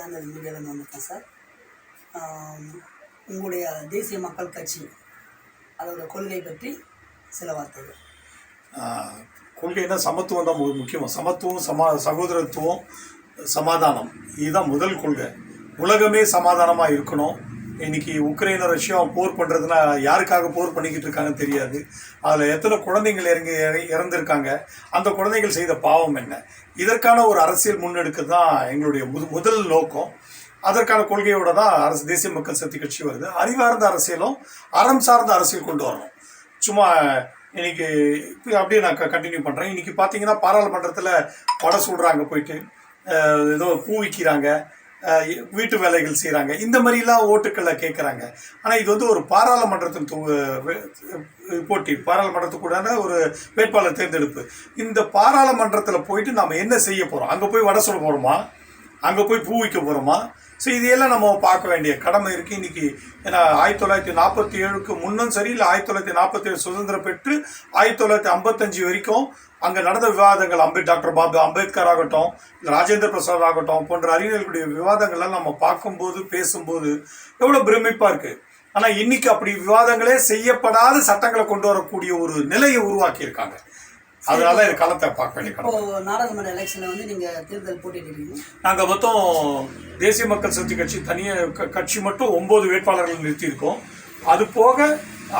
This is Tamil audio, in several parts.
சேனல் மீடியாவில் வந்திருக்கேன் சார் உங்களுடைய தேசிய மக்கள் கட்சி அதோட கொள்கை பற்றி சில வார்த்தைகள். ஆஹ், கொள்கைன்னா சமத்துவம் தான் முக்கியம். சமத்துவம் சமா சகோதரத்துவம் சமாதானம். இதுதான் முதல் கொள்கை. உலகமே சமாதானமாக இருக்கணும். இன்னைக்கு உக்ரைன் ரஷ்யா போர் பண்ணுறதுனா யாருக்காக போர் பண்ணிக்கிட்டு இருக்காங்கன்னு தெரியாது. அதில் எத்தனை குழந்தைங்கள் இறங்கி இறந்துருக்காங்க? அந்த குழந்தைகள் செய்த பாவம் என்ன? இதற்கான ஒரு அரசியல் முன்னெடுக்க தான் எங்களுடைய முது முதல் நோக்கம். அதற்கான கொள்கையோட தான் அரசு தேசிய மக்கள் சக்தி கட்சி வருது. அறிவார்ந்த அரசியலும் அறம் சார்ந்த அரசியல் கொண்டு வரணும். சும்மா இன்னைக்கு இப்ப அப்படியே நான் கண்டினியூ பண்ணுறேன் இன்னைக்கு பார்த்தீங்கன்னா பாராளுமன்றத்தில் படம் சொல்கிறாங்க போயிட்டு ஏதோ பூ விற்கிறாங்க வீட்டு வேலைகள் செய்கிறாங்க இந்த மாதிரிலாம் ஓட்டுக்களை கேட்குறாங்க ஆனால் இது வந்து ஒரு பாராளுமன்றத்தின் போட்டி. பாராளுமன்றத்துக்குடான ஒரு வேட்பாளர் தேர்ந்தெடுப்பு. இந்த பாராளுமன்றத்தில் போயிட்டு நம்ம என்ன செய்ய போகிறோம் அங்கே போய் வடை சொல்ல போகிறோமா அங்கே போய் பூ வைக்க போகிறோமா ஸோ இதையெல்லாம் நம்ம பார்க்க வேண்டிய கடமை இருக்குது இன்றைக்கி ஏன்னா ஆயிரத்தி தொள்ளாயிரத்தி நாற்பத்தி ஏழுக்கு முன்னும் சரி இல்லை ஆயிரத்தி தொள்ளாயிரத்தி நாற்பத்தி ஏழு சுதந்திரம் பெற்று ஆயிரத்தி தொள்ளாயிரத்தி ஐம்பத்தஞ்சு வரைக்கும் அங்கே நடந்த விவாதங்கள் அம்பே டாக்டர் பாபு அம்பேத்கர் ஆகட்டும் ராஜேந்திர பிரசாத் ஆகட்டும் போன்ற அறிஞர்களுடைய விவாதங்கள்லாம் நம்ம பார்க்கும்போது பேசும்போது எவ்வளோ பிரமிப்பாக இருக்குது ஆனால் இன்னைக்கு அப்படி விவாதங்களே செய்யப்படாத சட்டங்களை கொண்டு வரக்கூடிய ஒரு நிலையை உருவாக்கியிருக்காங்க. அதனால இது களத்தை பார்க்க வேண்டிய கடமை. நாடாளுமன்ற எலெக்ஷனில் வந்து நீங்கள் தேர்தல் போட்டிட்டு நாங்கள் மொத்தம் தேசிய மக்கள் சக்தி கட்சி தனியாக கட்சி மட்டும் ஒம்பது வேட்பாளர்கள் நிறுத்தியிருக்கோம். அது போக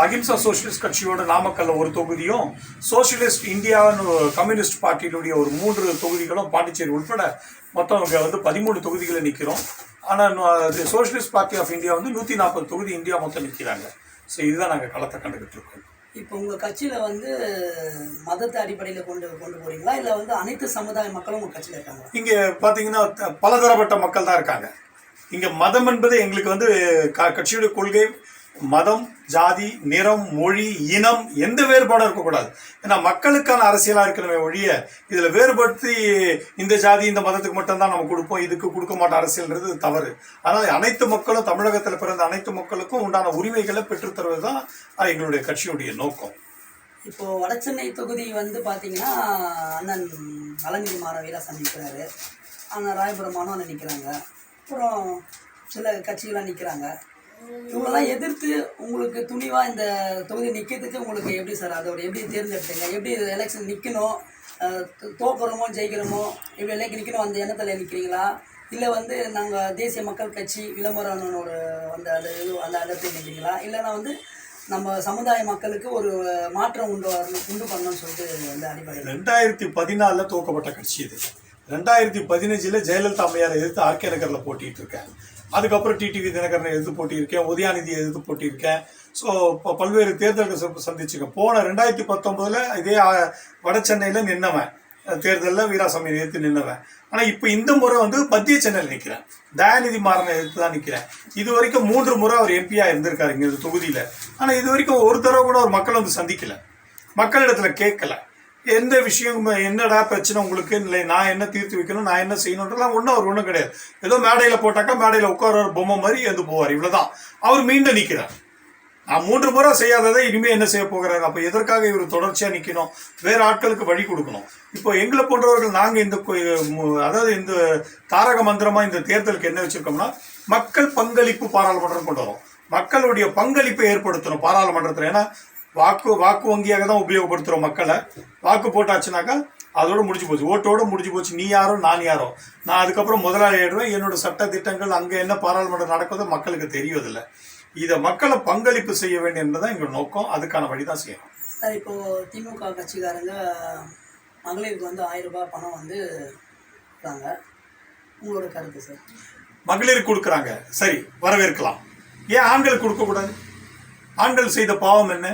அகிம்சா சோஷியலிஸ்ட் கட்சியோட நாமக்கல்ல ஒரு தொகுதியும் சோஷியலிஸ்ட் இந்தியான்னு கம்யூனிஸ்ட் பார்ட்டியினுடைய ஒரு மூன்று தொகுதிகளும் பாண்டிச்சேரி உட்பட மொத்தம் இங்கே வந்து பதிமூணு தொகுதிகளை நிற்கிறோம் ஆனால் சோஷியலிஸ்ட் பார்ட்டி ஆஃப் இந்தியா வந்து நூற்றி நாற்பது தொகுதி இந்தியா மொத்தம் நிற்கிறாங்க ஸோ இதுதான் நாங்கள் களத்தை கண்டுக்கிட்டு இருக்கோம் இப்போ உங்கள் கட்சியில் வந்து மதத்தை அடிப்படையில் கொண்டு கொண்டு போறீங்களா? இல்லை வந்து அனைத்து சமுதாய மக்களும் உங்கள் கட்சியில் இருக்காங்க இங்கே பார்த்தீங்கன்னா பலதரப்பட்ட மக்கள் தான் இருக்காங்க. இங்கே மதம் என்பது எங்களுக்கு வந்து க கட்சியுடைய கொள்கை மதம் ஜாதி நிறம் மொழி இனம் எந்த வேறுபாடும் இருக்கக்கூடாது. ஏன்னா மக்களுக்கான அரசியலாக இருக்கணுமே ஒழிய இதில் வேறுபடுத்தி இந்த ஜாதி இந்த மதத்துக்கு மட்டும்தான் நம்ம கொடுப்போம் இதுக்கு கொடுக்க மாட்டோம் அரசியல்ன்றது தவறு. அதனால் அனைத்து மக்களும் தமிழகத்தில் பிறந்த அனைத்து மக்களுக்கும் உண்டான உரிமைகளை பெற்றுத்தருவது தான் எங்களுடைய கட்சியுடைய நோக்கம். இப்போ வடசென்னை தொகுதி வந்து பார்த்தீங்கன்னா அண்ணன் நலநிதி மாறவையெல்லாம் சந்திக்கிறாரு அண்ணன் ராயபுரம் அண்ணன் நிற்கிறாங்க அப்புறம் சில கட்சிகளாக நிற்கிறாங்க இவங்களெல்லாம் எதிர்த்து உங்களுக்கு துணிவாக இந்த தொகுதி நிற்கிறதுக்கு உங்களுக்கு எப்படி சார்? அதோட எப்படி தேர்ந்தெடுத்தீங்க? எப்படி எலெக்ஷன் நிற்கணும் தோக்குறோமோ ஜெயிக்கிறோமோ? எப்படி எல்லாம் நிற்கணும் அந்த எண்ணத்தில் நிற்கிறீங்களா இல்லை வந்து நாங்கள் தேசிய மக்கள் கட்சி விளம்பரம் ஒரு அந்த அந்த இது அந்த இடத்துல நிற்கிறீங்களா இல்லைன்னா வந்து நம்ம சமுதாய மக்களுக்கு ஒரு மாற்றம் உண்டு வரணும் உண்டு பண்ணணும்னு சொல்லிட்டு அந்த அடிப்படையில்? ரெண்டாயிரத்தி பதினாலில் துவக்கப்பட்ட கட்சி இது. ரெண்டாயிரத்தி பதினஞ்சில் ஜெயலலிதா அம்மையாரை எதிர்த்து ஆர்கே நகரில் போட்டிட்டு இருக்கேன் அதுக்கப்புறம் டிடிவி தினகரனை எதிர்த்து போட்டியிருக்கேன் உதயாநிதியை எதிர்த்து போட்டியிருக்கேன். ஸோ இப்போ பல்வேறு தேர்தல்கள் சந்திச்சிருக்கேன். போன ரெண்டாயிரத்தி பத்தொம்போதில் இதே வட சென்னையில் நின்னவன். தேர்தலில் வீராசாமியை எதிர்த்து நின்னவன். ஆனால் இப்போ இந்த முறை வந்து மத்திய சென்னையில் நிற்கிறேன் தயாநிதி மாறனை எதிர்த்து தான் நிற்கிறேன் இது வரைக்கும் மூன்று முறை அவர் எம்பியாக இருந்திருக்காரு இங்கே தொகுதியில். ஆனால் இது வரைக்கும் ஒரு தடவை கூட ஒரு மக்கள் வந்து சந்திக்கலை. மக்களிடத்தில் கேட்கல. எந்த விஷயம் என்னடா பிரச்சனை உங்களுக்கு? இல்லை நான் என்ன தீர்த்து வைக்கணும்? நான் என்ன செய்யணுன்றலாம் ஒன்றும் அவர் ஒன்றும் கிடையாது. ஏதோ மேடையில் போட்டாக்கா மேடையில் உட்கார பொம்மை மாதிரி எழுந்து போவார். இவ்வளோதான் அவர் மீண்டும் நிற்கிறார் நான் மூன்று முறை செய்யாததை இனிமேல் என்ன செய்ய போகிறாரு? அப்போ எதற்காக இவர் தொடர்ச்சியாக நிற்கணும் வேறு ஆட்களுக்கு வழி கொடுக்கணும். இப்போ எங்களை போன்றவர்கள் நாங்கள் இந்த கொ- அதாவது இந்த தாரக மந்திரமாக இந்த தேர்தலுக்கு என்ன வச்சுருக்கோம்னா மக்கள் பங்களிப்பு பாராளுமன்றம் கொண்டு வரோம். மக்களுடைய பங்களிப்பை ஏற்படுத்தணும் பாராளுமன்றத்தில். ஏன்னா வாக்கு வாக்கு வங்கியாக தான் உபயோகப்படுத்துகிறோம் மக்களை. வாக்கு போட்டாச்சுனாக்கா அதோட முடிஞ்சு போச்சு. ஓட்டோட முடிஞ்சு போச்சு. நீ யாரோ நான் யாரோ. நான் அதுக்கப்புறம் முதலாளி ஆயிடுவேன். என்னோட சட்ட திட்டங்கள் அங்கே என்ன பாராளுமன்றம் நடக்குதோ மக்களுக்கு தெரியவதில்லை இதை மக்களை பங்களிப்பு செய்ய வேண்டும் என்பதுதான் எங்கள் நோக்கம். அதுக்கான வழி தான் செய்யணும். சார் இப்போ திமுக கட்சிக்காரங்க மகளிருக்கு வந்து ஆயிரம் ரூபாய் பணம் வந்து கொடுத்தாங்க உங்களோட கருத்து சார்? மகளிருக்கு கொடுக்குறாங்க. சரி வரவேற்கலாம். ஏன் ஆண்களுக்கு கொடுக்கக்கூடாது? ஆண்கள் செய்த பாவம் என்ன?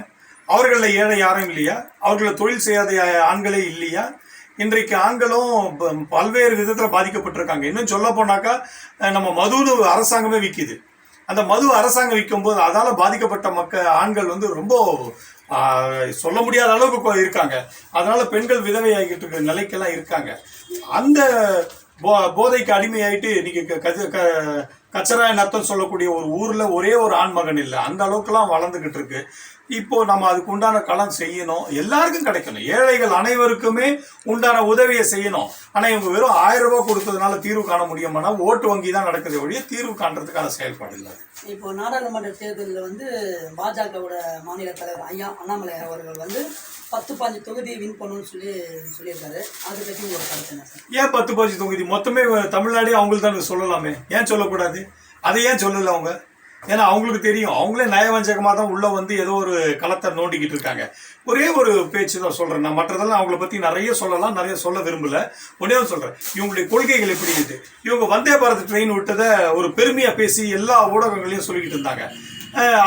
அவர்களில் ஏழை யாரும் இல்லையா? அவர்களில் தொழில் செய்யாத ஆண்களே இல்லையா? இன்றைக்கு ஆண்களும் ப- பல்வேறு விதத்தில் பாதிக்கப்பட்டிருக்காங்க. இன்னும் சொல்ல போனாக்கா நம்ம மதுன்னு அரசாங்கமே விற்கிது அந்த மது அரசாங்கம் விற்கும் போது அதால் பாதிக்கப்பட்ட மக்கள் ஆண்கள் வந்து ரொம்ப சொல்ல முடியாத அளவுக்கு இருக்காங்க. அதனால பெண்கள் விதவையாகிட்டு இருக்கிற நிலைக்கெல்லாம் இருக்காங்க. அந்த போ போதைக்கு அடிமையாயிட்டு இன்னைக்கு க- க- கச்சரா நத்தம் சொல்லக்கூடிய ஒரு ஊரில் ஒரே ஒரு ஆண் மகன் இல்லை. அந்த அளவுக்குலாம் வளர்ந்துக்கிட்டு இருக்கு. இப்போ நம்ம அதுக்கு உண்டான களம் செய்யணும். எல்லாருக்கும் கிடைக்கணும். ஏழைகள் அனைவருக்குமே உண்டான உதவியை செய்யணும். ஆனா இவங்க வெறும் ஆயிரம் ரூபாய் கொடுத்ததுனால தீர்வு காண முடியுமானா ஓட்டு வங்கி தான் நடக்குது ஒழிய தீர்வு காண்றதுக்கான செயல்பாடு இல்லை. இப்போ நாடாளுமன்ற தேர்தலில் வந்து பாஜகவோட மாநில தலைவர் ஐயா அண்ணாமலை அவர்கள் வந்து பத்து பாஞ்சு தொகுதியை வின் பண்ணணும்னு சொல்லி சொல்லியிருக்காரு. அதை பற்றி உங்களோட கருத்து ஏன் பத்து பதினஞ்சு தொகுதி? மொத்தமே தமிழ்நாடே அவங்களுக்கு தான் சொல்லலாமே. ஏன் சொல்லக்கூடாது? அதை ஏன் சொல்லல அவங்க? ஏன்னா அவங்களுக்கு தெரியும். அவங்களே நயவஞ்சகமாக தான் உள்ள வந்து ஏதோ ஒரு களத்தை நோண்டிக்கிட்டு இருக்காங்க. ஒரே ஒரு பேச்சு தான் சொல்கிறேன் நான் மற்றதெல்லாம் அவங்கள பற்றி நிறைய சொல்லலாம் நிறைய சொல்ல விரும்பல. ஒன்னே சொல்கிறேன் இவங்களுடைய கொள்கைகள் எப்படி இருக்கு? இவங்க வந்தே பாரத் ட்ரெயின் விட்டதை ஒரு பெருமையாக பேசி எல்லா ஊடகங்களையும் சொல்லிக்கிட்டு இருந்தாங்க.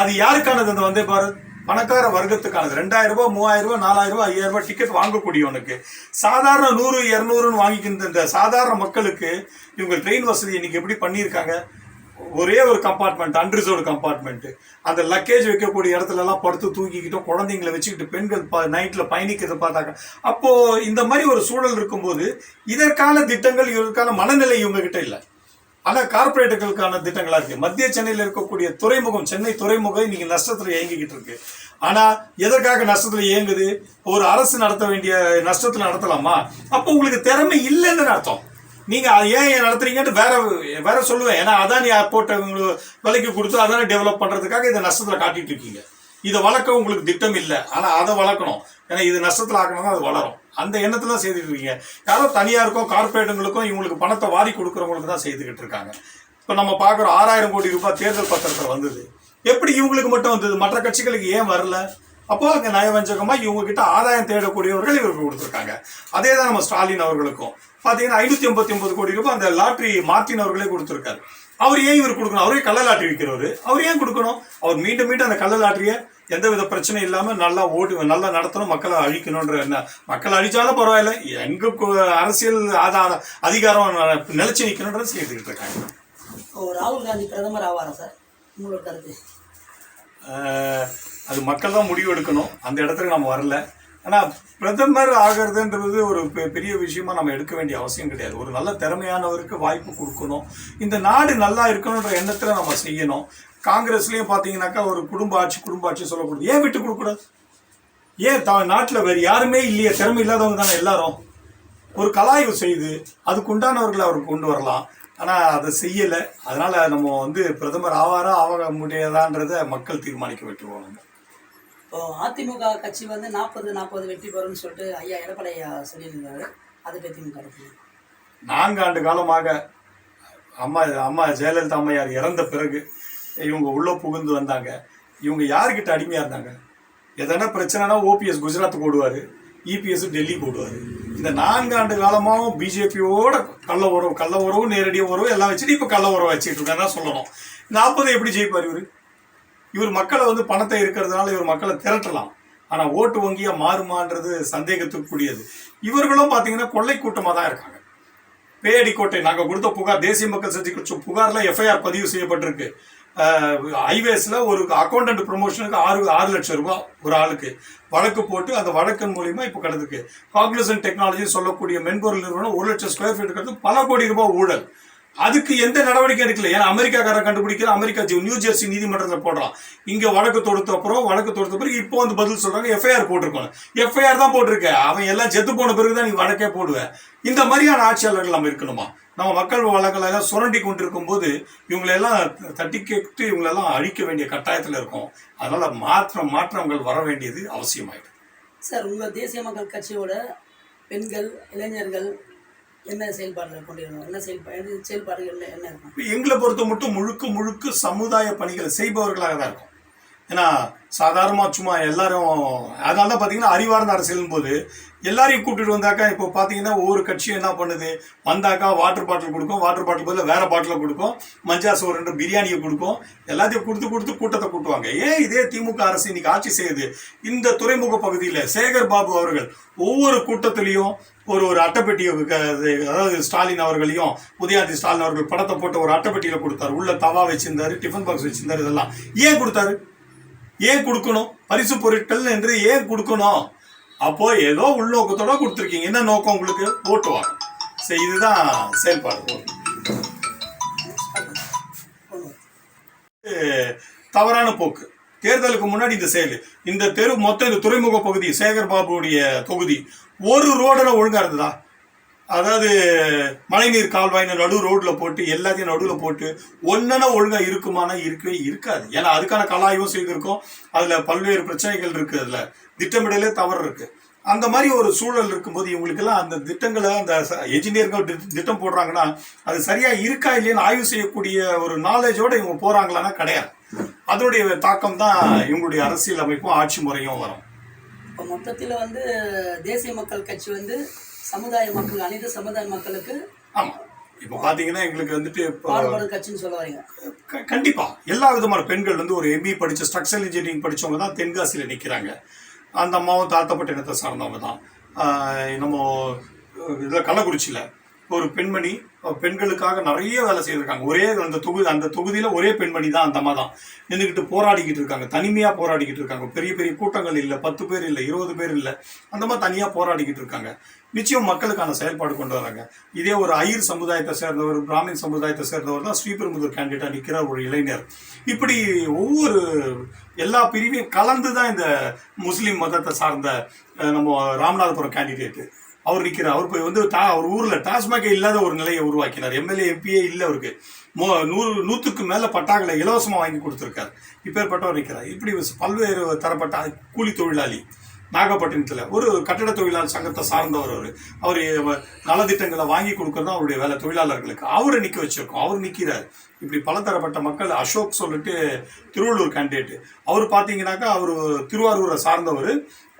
அது யாருக்கானது அந்த வந்தே பாரத்? பணக்கார வர்க்கத்துக்கானது. ரெண்டாயிரம் ரூபாய் மூவாயிரம் ரூபாய் நாலாயிரம் ரூபாய் ஐயாயிரம் ரூபாய் டிக்கெட் வாங்கக்கூடியவனுக்கு சாதாரண நூறு இரநூறுன்னு வாங்கிக்கின்ற இந்த சாதாரண மக்களுக்கு இவங்க ட்ரெயின் வசதி இன்னைக்கு எப்படி பண்ணியிருக்காங்க? ஒரே ஒரு கம்பார்ட்மெண்ட் அன்ரிசர்வ்டு கம்பார்ட்மெண்ட் அந்த லக்கேஜ் வைக்கக்கூடிய இடத்துல எல்லாம் படுத்து தூக்கிக்கிட்டோம் குழந்தைங்களை வச்சுக்கிட்டு பெண்கள் நைட்ல பயணிக்கிறத பார்த்தாங்க அப்போ இந்த மாதிரி ஒரு சூழல் இருக்கும்போது இதற்கான திட்டங்கள் இதற்கான மனநிலை இவங்க கிட்ட இல்லை. ஆனா கார்பரேட்டுகளுக்கான திட்டங்களா இருக்கு. மத்திய சென்னையில் இருக்கக்கூடிய துறைமுகம் சென்னை துறைமுகம் இன்னைக்கு நஷ்டத்துல இயங்கிக்கிட்டு இருக்கு. ஆனா எதற்காக நஷ்டத்துல இயங்குது? ஒரு அரசு நடத்த வேண்டிய நஷ்டத்துல நடத்தலாமா? அப்போ உங்களுக்கு திறமை இல்லைன்னு அர்த்தம். நீங்க அது ஏன் ஏன் நடத்துறீங்கன்னு வேற வேற சொல்லுவேன். ஏன்னா அதான் நீ விலைக்கு கொடுத்து அதானே டெவலப் பண்றதுக்காக இதை நஷ்டத்துல காட்டிட்டு இருக்கீங்க. இதை வளர்க்க உங்களுக்கு திட்டம் இல்லை. ஆனா அதை வளர்க்கணும். ஏன்னா இது நஷ்டத்துல ஆக்கணும் அது வளரும். அந்த எண்ணத்துல தான் செய்துட்டு இருக்கீங்க. யாரோ தனியாருக்கும் கார்பரேட்டுங்களுக்கும் இவங்களுக்கு பணத்தை வாரி கொடுக்குறவங்களுக்கு தான் செய்துக்கிட்டு இருக்காங்க. இப்போ நம்ம பார்க்குறோம் ஆறாயிரம் கோடி ரூபாய் தேர்தல் பத்திரத்தில் வந்தது. எப்படி இவங்களுக்கு மட்டும் வந்தது? மற்ற கட்சிகளுக்கு ஏன் வரல? அப்போ அங்கே நயவஞ்சகமாக இவங்க கிட்ட ஆதாயம் தேடக்கூடியவர்கள் இவருக்கு கொடுத்துருக்காங்க. அதே தான் நம்ம ஸ்டாலின் அவர்களுக்கும். பார்த்தீங்கன்னா ஐநூத்தி ஐம்பத்தி ஒன்பது கோடி ரூபாய் அந்த லாட்ரி மார்ட்டின் அவர்களே கொடுத்துருக்காரு. அவர் ஏன் இவர் கொடுக்கணும்? அவரே கள்ள லாட்டரி விற்கிறவர். அவர் ஏன் கொடுக்கணும்? அவர் மீண்டும் மீண்டும் அந்த கள்ள லாட்டரியை எந்த வித பிரச்சனையும் இல்லாம நல்லா ஓட்டு நல்லா நடத்தணும் மக்களை அழிக்கணும்ன்ற என்ன? மக்களை அழிச்சாலும் பரவாயில்ல. எங்க அரசியல் ஆதார அதிகாரம் நிலைச்சு நிக்கணும்ன்றது செய்துக்கிட்டு இருக்காங்க. ராகுல் காந்தி பிரதமர் ஆவாரா சார்? உங்களோட கருத்து? அது மக்கள் தான் முடிவு எடுக்கணும். அந்த இடத்துக்கு நம்ம வரல. ஆனால் பிரதமர் ஆகிறதுன்றது ஒரு பெ- பெரிய விஷயமா நம்ம எடுக்க வேண்டிய அவசியம் கிடையாது. ஒரு நல்ல திறமையானவருக்கு வாய்ப்பு கொடுக்கணும். இந்த நாடு நல்லா இருக்கணுன்ற எண்ணத்தில் நம்ம செய்யணும். காங்கிரஸ்லயும் பார்த்தீங்கன்னாக்கா ஒரு குடும்ப ஆட்சி குடும்ப ஆட்சி சொல்லக்கூடாது ஏன் விட்டு கொடுக்கக்கூடாது? ஏன் த நாட்டில் வேறு யாருமே இல்லையே. திறமை இல்லாதவங்க தானே எல்லாரும். ஒரு கலாய்வு செய்து அதுக்கு உண்டானவர்களை அவர் கொண்டு வரலாம். ஆனால் அதை செய்யலை. அதனால நம்ம வந்து பிரதமர் ஆவாரா ஆக முடியாதான்றதை மக்கள் தீர்மானிக்க விட்டுருவாங்க இப்போ அதிமுக கட்சி வந்து நாற்பது நாற்பது வெற்றி பெறும்னு சொல்லிட்டு ஐயா எடப்பாடி ஐயா சொல்லியிருந்தாரு. அதை பற்றி உங்க கருத்து நான்கு ஆண்டு காலமாக அம்மா அம்மா ஜெயலலிதா அம்மையார் இறந்த பிறகு இவங்க உள்ளே புகுந்து வந்தாங்க. இவங்க யாருக்கிட்ட அடிமையாக இருந்தாங்க? எதனா பிரச்சனைனா ஓபிஎஸ் குஜராத்துக்கு ஓடுவார் இபிஎஸ் டெல்லிக்கு ஓடுவார் இந்த நான்கு ஆண்டு காலமாகவும் பிஜேபியோட கள்ள உறவு கள்ள உறவு நேரடியாக உறவு எல்லாம் வச்சுட்டு இப்போ கள்ள உறவு வச்சுட்டு இருக்காங்க சொல்லணும் சொல்லணும். நாற்பது எப்படி ஜெயிப்பார் இவர்? இவர் மக்களை வந்து பணத்தை இருக்கிறதுனால இவர் மக்களை திரட்டலாம். ஆனால் ஓட்டு வங்கியா மாறுமான்றது சந்தேகத்துக்குரியது. இவர்களும் பார்த்தீங்கன்னா கொள்ளை கூட்டமாக தான் இருக்காங்க. பேடி கோட்டை கொடுத்த புகார் தேசிய மக்கள் சக்தி கட்சி புகாரில் எஃப்ஐஆர் பதிவு செய்யப்பட்டிருக்கு. ஹைவேஸில் ஒரு அக்கௌண்டன்ட் ப்ரொமோஷனுக்கு ஆறு ஆறு லட்சம் ரூபாய் ஒரு ஆளுக்கு வழக்கு போட்டு அந்த வழக்கின் மூலியமாக இப்போ கிடந்திருக்கு. காக்னிசன் டெக்னாலஜி சொல்லக்கூடிய மென்பொருள் நிறுவனம் ஒரு லட்சம் ஸ்கொயர் ஃபீட் கிடந்து பல கோடி ரூபாய் ஊழல். அதுக்கு எந்த நடவடிக்கை எடுக்கல. ஏன்னா அமெரிக்காக்காரன் கண்டுபிடிக்கிற அமெரிக்கா நியூ ஜெர்சி நீதிமன்றத்தில் போடுறான். இங்க வழக்கு தொடுத்த அப்புறம் வழக்கு தொடுத்த பிறகு இப்போ வந்து பதில் சொல்றாங்க. எஃப்ஐஆர் போட்டிருக்கோம் எஃப்ஐஆர் தான் போட்டிருக்க. அவன் எல்லாம் செத்து போன பிறகு தான் நீ வழக்கே போடுவேன் இந்த மாதிரியான ஆட்சியாளர்கள் நம்ம இருக்கணுமா? நம்ம மக்கள் வழக்கங்களை எல்லாம் சுரண்டி கொண்டிருக்கும் போது இவங்களெல்லாம் தட்டி கேட்டு இவங்களெல்லாம் அழிக்க வேண்டிய கட்டாயத்தில் இருக்கும். அதனால மாற்றம் மாற்றங்கள் வர வேண்டியது அவசியமாயிடும் சார் உங்கள் தேசிய மக்கள் கட்சியோட பெண்கள் இளைஞர்கள் என்ன செயல்பாடுகள் கொண்டிருக்கணும் என்ன செயல்பாடு செயல்பாடுகள் என்ன இருக்கும்? எங்களை பொறுத்த மட்டும் முழுக்க முழுக்க சமுதாய பணிகளை செய்பவர்களாக தான் இருக்கும். ஏன்னா சாதாரணமாக சும்மா எல்லாரும் அதனால தான் பார்த்தீங்கன்னா அறிவார்ந்த அரசியலும் போது எல்லாரையும் கூப்பிட்டு வந்தாக்கா இப்போ பார்த்தீங்கன்னா ஒவ்வொரு கட்சியும் என்ன பண்ணுது? வந்தாக்கா வாட்டர் பாட்டில் கொடுக்கும். வாட்டர் பாட்டில் பதில் வேற பாட்டில் கொடுக்கும். மஞ்சா சோறுன்ற பிரியாணியை கொடுக்கும். எல்லாத்தையும் கொடுத்து கொடுத்து கூட்டத்தை கூட்டுவாங்க. ஏன் இதே திமுக அரசு இன்னைக்கு ஆட்சி செய்யுது? இந்த துறைமுக பகுதியில் சேகர் பாபு அவர்கள் ஒவ்வொரு கூட்டத்திலையும் ஒரு ஒரு அட்டைப்பெட்டியை க- அதாவது ஸ்டாலின் அவர்களையும் உதயாநிதி ஸ்டாலின் அவர்கள் படத்தை போட்டு ஒரு அட்டைப்பெட்டியில் கொடுத்தாரு. உள்ள தவா வச்சிருந்தாரு டிஃபன் பாக்ஸ் வச்சிருந்தாரு இதெல்லாம். ஏன் கொடுத்தாரு? ஏன் கொடுக்கணும்? பரிசு பொருட்கள் என்று ஏன் கொடுக்கணும்? அப்போ ஏதோ உள்நோக்கத்தோட கொடுத்துருக்கீங்க. என்ன நோக்கம் உங்களுக்கு? ஓட்டு வாங்க. சரி இதுதான் செயல்பாடு. இது தவறான போக்கு. தேர்தலுக்கு முன்னாடி இந்த செயல். இந்த தெரு மொத்தம் இந்த துறைமுக பகுதி சேகர் பாபுடைய தொகுதி ஒரு ரோடுல ஒழுங்கா இருந்ததா? அதாவது மழைநீர் கால்வாயின நடு ரோட்ல போட்டு எல்லாத்தையும் நடுவில் போட்டு ஒன்னென்ன ஒழுங்கா இருக்குமானா இருக்கவே இருக்காது. ஏன்னா அதுக்கான கலாயும் செய்திருக்கோம். அதுல பல்வேறு பிரச்சனைகள் இருக்கு அதுல. திட்டமிடலே தவறு இருக்கு. அந்த மாதிரி ஒரு சூழல் இருக்கும்போது இவங்களுக்கெல்லாம் அந்த திட்டங்களை அந்த என்ஜினியர்கள் திட்டம் போடுறாங்கன்னா அது சரியா இருக்கா இல்லையான்னு ஆய்வு செய்யக்கூடிய ஒரு நாலேஜோட இவங்க போறாங்களான்னா கிடையாது. அதனுடைய தாக்கம் தான் இவங்களுடைய அரசியல் அமைப்பும் ஆட்சி முறையும் வரும். இப்போ மொத்தத்தில் வந்து தேசிய மக்கள் கட்சி வந்து சமுதாய மக்கள் அனைத்து சமுதாய மக்களுக்கு ஆமா. இப்போ பாத்தீங்கன்னா எங்களுக்கு வந்துட்டு இப்போ பாடுபடும் கட்சின்னு சொல்ல வரீங்க. க- கண்டிப்பா. எல்லா விதமான பெண்கள் வந்து ஒரு எம்பி படிச்ச ஸ்ட்ரக்சரல் இன்ஜினியரிங் படிச்சவங்க தான் தென்காசியில நிக்கிறாங்க. அந்த அம்மாவும் தாழ்த்தப்பட்ட இனத்தை சார்ந்தவங்க தான். நம்ம இதில் கள்ளக்குறிச்சியில். ஒரு பெண்மணி பெண்களுக்காக நிறைய வேலை செய்திருக்காங்க. ஒரே அந்த தொகுதி அந்த தொகுதியில் ஒரே பெண்மணி தான் அந்த அம்மா தான். நின்றுக்கிட்டு போராடிக்கிட்டு இருக்காங்க. தனிமையாக போராடிக்கிட்டு இருக்காங்க. பெரிய பெரிய கூட்டங்கள் இல்லை. பத்து பேர் இல்லை. இருபது பேர் இல்லை. அந்த மாதிரி தனியாக போராடிக்கிட்டு இருக்காங்க. நிச்சயம் மக்களுக்கான செயல்பாடு கொண்டு வராங்க. இதே ஒரு ஐயர் சமுதாயத்தை சேர்ந்தவர் பிராமின் சமுதாயத்தை சேர்ந்தவர் தான் ஸ்ரீபெரும்புதூர் கேண்டிடேட்டாக நிற்கிறார் ஒரு இளைஞர். இப்படி ஒவ்வொரு எல்லா பிரிவையும் கலந்து தான் இந்த முஸ்லீம் மதத்தை சார்ந்த நம்ம ராமநாதபுரம் கேண்டிடேட்டு அவர் நிற்கிறார் அவர் போய் வந்து டா அவர் ஊரில் டாஸ்மாகே இல்லாத ஒரு நிலையை உருவாக்கினார். எம்எல்ஏ எம்பியே இல்லை அவருக்கு. மோ நூறு நூற்றுக்கு மேலே பட்டாக்களை இலவசமாக வாங்கி கொடுத்துருக்காரு. இப்பேற்பட்டவர் நிற்கிறார் இப்படி பல்வேறு தரப்பட்ட கூலி தொழிலாளி நாகப்பட்டினத்தில் ஒரு கட்டட தொழிலாளர் சங்கத்தை சார்ந்தவர் அவர். அவர் நலத்திட்டங்களை வாங்கி கொடுக்கறது அவருடைய வேலை தொழிலாளர்களுக்கு. அவரை நிற்க வச்சிருக்கோம். அவர் நிற்கிறார் இப்படி பலதரப்பட்ட மக்கள் அசோக் சொல்லிட்டு திருவள்ளூர் கேண்டிடேட் அவர் பார்த்தீங்கன்னாக்கா அவர் திருவாரூரை சார்ந்தவர்.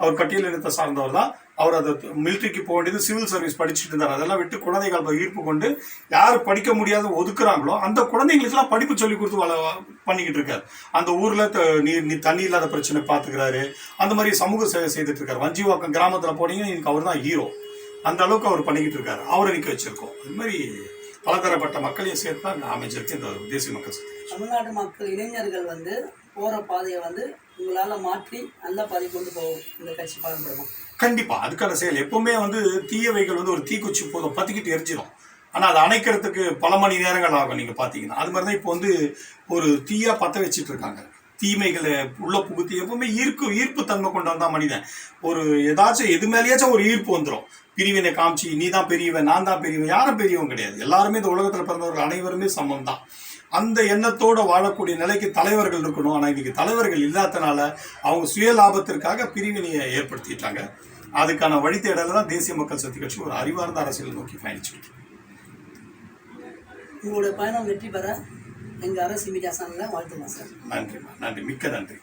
அவர் பட்டியலினத்தை சார்ந்தவர் தான். அவர் அதை மிலிட்ரிக்கு போக வேண்டியது சிவில் சர்வீஸ் படிச்சுட்டு இருந்தார். அதெல்லாம் விட்டு குழந்தைகள் ஈர்ப்பு கொண்டு யார் படிக்க முடியாத ஒதுக்குறாங்களோ அந்த குழந்தைங்களுக்குலாம் படிப்பு சொல்லி கொடுத்து வள பண்ணிக்கிட்டு இருக்காரு. அந்த ஊரில் த- நீர் நீ தண்ணி இல்லாத பிரச்சனை பார்த்துக்கிறாரு அந்த மாதிரி சமூக சேவை செய்துட்டு இருக்காரு. வஞ்சிவாக்கம் கிராமத்தில் போனீங்கன்னா எனக்கு அவர் தான் ஹீரோ அந்த அளவுக்கு அவர் பண்ணிக்கிட்டு இருக்காரு. அவரை நிற்க வச்சிருக்கோம். அது மாதிரி பலதரப்பட்ட மக்களையும் சேர்த்து தான் இங்க அமைஞ்சிருக்கு இந்த தேசிய மக்கள் சக்தி தமிழ்நாட்டு மக்கள் இளைஞர்கள் வந்து போகிற பாதையை வந்து உங்களால் மாற்றி நல்ல பாதை கொண்டு போகும் இந்த கட்சி பாரம்பரியமாக கண்டிப்பாக அதுக்கான செயல். எப்பவுமே வந்து தீயவைகள் வந்து ஒரு தீக்குச்சி போதும். பத்திக்கிட்டு எரிஞ்சிடும் ஆனால் அதை அணைக்கிறதுக்கு பல மணி நேரங்கள் ஆகும் நீங்கள் பார்த்தீங்கன்னா அது மாதிரி தான் இப்போ வந்து ஒரு தீயாக பற்ற வச்சுட்டு இருக்காங்க. தீமைகளை உள்ள புகுத்தி எப்பவுமே ஈர்ப்பு ஈர்ப்பு தன்மை கொண்டு வந்தா மனிதன். ஒரு ஏதாச்சும் எது மேலேயாச்சும் ஒரு ஈர்ப்பு வந்துடும் பிரிவினை காமிச்சு நீ தான் பெரியவன் நான் தான் பெரியவன் யாரும் பெரியவன் கிடையாது. எல்லாருமே இந்த உலகத்தில் பிறந்தவர்கள் அனைவருமே சமம் தான் அந்த எண்ணத்தோட வாழக்கூடிய நிலைக்கு தலைவர்கள் இருக்கணும். ஆனா இன்னைக்கு தலைவர்கள் இல்லாதனால அவங்க சுய லாபத்திற்காக பிரிவினையை ஏற்படுத்திட்டாங்க. அதுக்கான வழித்தேடல தான் தேசிய மக்கள் சக்தி கட்சி ஒரு அறிவார்ந்த அரசியல் நோக்கி பயணிச்சுட்டு. உங்களுடைய பயணம் வெற்றி பெற எங்க அரசு மீடியா சேனல்ல வாழ்த்துமா சார். நன்றி நன்றி. மிக்க நன்றி.